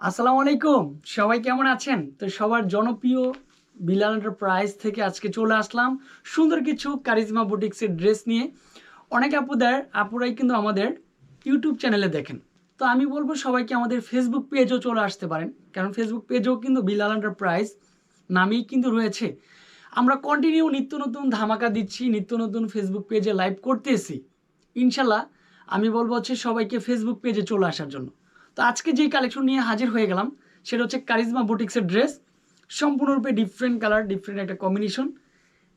আসসালামু আলাইকুম। সবাই কেমন আছেন? তো সবার জনপ্রিয় বিলাল এন্টারপ্রাইজ থেকে আজকে চলে আসলাম সুন্দর কিছু কারিজমা বুটিক্সের ড্রেস নিয়ে। অনেক আপুদের, আপুরাই কিন্তু আমাদের ইউটিউব চ্যানেলে দেখেন। তো আমি বলব সবাইকে আমাদের ফেসবুক পেজও চলে আসতে পারেন। কারণ ফেসবুক পেজও কিন্তু বিলাল এন্টারপ্রাইজ নামেই কিন্তু রয়েছে। আমরা কন্টিনিউ নিত্য নতুন ধামাকা দিচ্ছি, নিত্য নতুন ফেসবুক পেজে লাইভ করতেছি। ইনশাল্লাহ, আমি বলব হচ্ছে সবাইকে ফেসবুক পেজে চলে আসার জন্য। তো আজকে যেই কালেকশন নিয়ে হাজির হয়ে গেলাম, সেটা হচ্ছে কারিজমা বুটিক্সের ড্রেস সম্পূর্ণরূপে ডিফারেন্ট কালার ডিফারেন্ট একটা কম্বিনেশন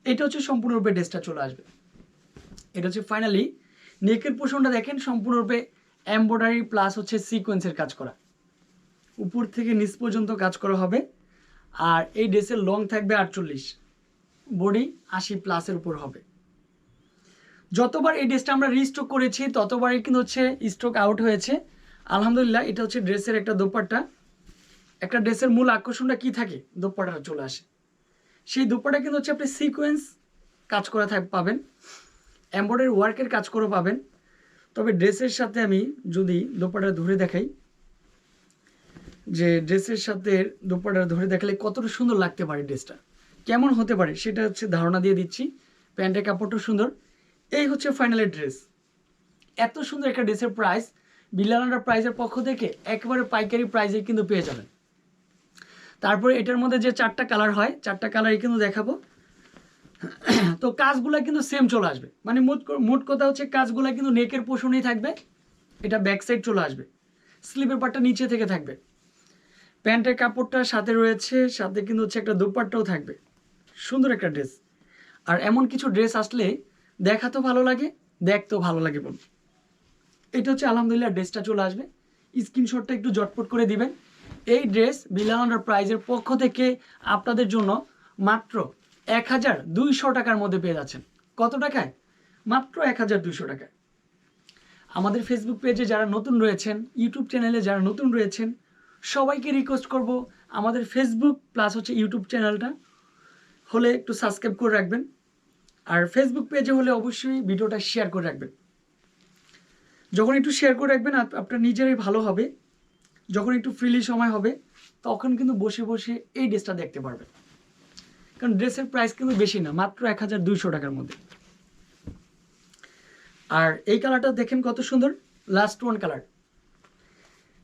এটা হচ্ছে সম্পূর্ণরূপে ড্রেসটা চলে আসবে। এটা হচ্ছে ফাইনালি নেকের পোষণটা দেখেন, সম্পূর্ণরূপে এমব্রয়ডারি প্লাস হচ্ছে সিকোয়েন্সের কাজ করা। উপর থেকে নিচ পর্যন্ত কাজ করা হবে। আর এই ড্রেসের লং থাকবে আটচল্লিশ। বডি আশি প্লাসের উপর হবে। যতবার এই ড্রেসটা আমরা রিস্টক করেছি, ততবারই কিন্তু হচ্ছে স্টক আউট হয়েছে। আলহামদুলিল্লাহ, এটা হচ্ছে ড্রেসের একটা দোপাট্টা। একটা ড্রেসের মূল আকর্ষণটা কি থাকে? দোপাট্টাটা চলে আসে। সেই দোপাট্টা কিন্তু হচ্ছে আপনি সিকোয়েন্স কাজ করা থাক, পাবেন। এমব্রয়ডারি ওয়ার্কের কাজ করে পাবেন। তবে ড্রেসের সাথে আমি যদি দোপাট্টা ধরে দেখাই, যে ড্রেসের সাথে দোপাট্টা ধরে দেখালে কতটা সুন্দর লাগতে পারে ড্রেসটা। কেমন হতে পারে সেটা হচ্ছে ধারণা দিয়ে দিচ্ছি। প্যান্টের কাপড়টা সুন্দর। এই হচ্ছে ফাইনালের ড্রেস এত সুন্দর একটা ড্রেসের প্রাইস বিলানার প্রাইজের পক্ষ থেকে একেবারে পাইকারি প্রাইজে কিন্তু পেয়ে যাবেন। তারপরে এটার মধ্যে যে চারটা কালার হয়, চারটা কালারই কিন্তু দেখাবো। তো কাজগুলো কিন্তু সেম চলে আসবে। মানে মোট মোট কথা হচ্ছে কাজগুলো কিন্তু নেকের পোষণেই থাকবে, এটা ব্যাক সাইড চলে আসবে। স্লিপের পাটটা নিচে থেকে থাকবে। প্যান্টের কাপড়টা সাথে রয়েছে, সাথে কিন্তু হচ্ছে একটা দুপাট্টাও থাকবে। সুন্দর একটা ড্রেস আর এমন কিছু ড্রেস আসলে দেখাতেও ভালো লাগে, দেখতেও ভালো লাগে বলুন এটা হচ্ছে আলহামদুলিল্লাহ, ড্রেসটা চলে আসবে। স্ক্রিনশটটা একটু জটপট করে দিবেন। এই ড্রেস বিলাউন্ডার প্রাইজের পক্ষ থেকে আপনাদের জন্য মাত্র এক হাজার দুইশো টাকার মধ্যে পেয়ে যাচ্ছেন। কত টাকায়? মাত্র এক হাজার দুইশো টাকায়। আমাদের ফেসবুক পেজে যারা নতুন রয়েছেন ইউটিউব চ্যানেলে যারা নতুন রয়েছেন, সবাইকে রিকোয়েস্ট করব আমাদের ফেসবুক প্লাস হচ্ছে ইউটিউব চ্যানেলটা হলে একটু সাবস্ক্রাইব করে রাখবেন। আর ফেসবুক পেজে হলে অবশ্যই ভিডিওটা শেয়ার করে রাখবেন। যখন একটু শেয়ার করে রাখবেন আপনার নিজেরই ভালো হবে। যখন একটু ফ্রিলি সময় হবে, তখন কিন্তু বসে বসে এই ড্রেসটা দেখতে পারবেন। কারণ ড্রেসের প্রাইস কিন্তু বেশি না, মাত্র এক হাজার দুইশো টাকার মধ্যে। আর এই কালারটা দেখেন কত সুন্দর লাস্ট ওয়ান কালার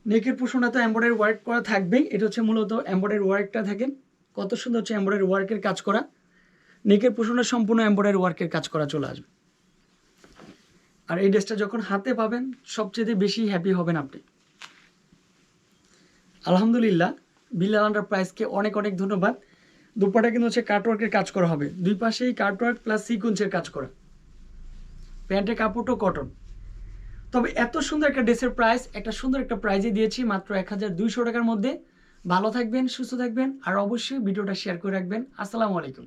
নেকের পোষণটা তো এম্বয়ডারি ওয়ার্ক করা থাকবেই, এটা হচ্ছে মূলত এম্বয়ডারি ওয়ার্কটা থাকেন কত সুন্দর হচ্ছে এম্বয়ডারি ওয়ার্কের কাজ করা। নেকের পোষণটা সম্পূর্ণ এম্বয়ডারি ওয়ার্কের কাজ করা চলে আসবে। আর এই ড্রেসটা যখন হাতে পাবেন, সবচেয়ে বেশি হ্যাপি হবেন আপনি। আলহামদুলিল্লাহ বিল্লাল প্রাইসকে অনেক অনেক ধন্যবাদ। দুপাটা কিন্তু হচ্ছে কাটওয়ার্কের কাজ করা হবে। দুই পাশেই কাটওয়ার্ক প্লাস সিকুয়েন্সের কাজ করা। প্যান্টের কাপড়টাও কটন তবে এত সুন্দর একটা ড্রেসের প্রাইস একটা সুন্দর একটা প্রাইজে দিয়েছি মাত্র এক হাজার দুইশো টাকার মধ্যে। ভালো থাকবেন, সুস্থ থাকবেন, আর অবশ্যই ভিডিওটা শেয়ার করে রাখবেন। আসসালামু আলাইকুম।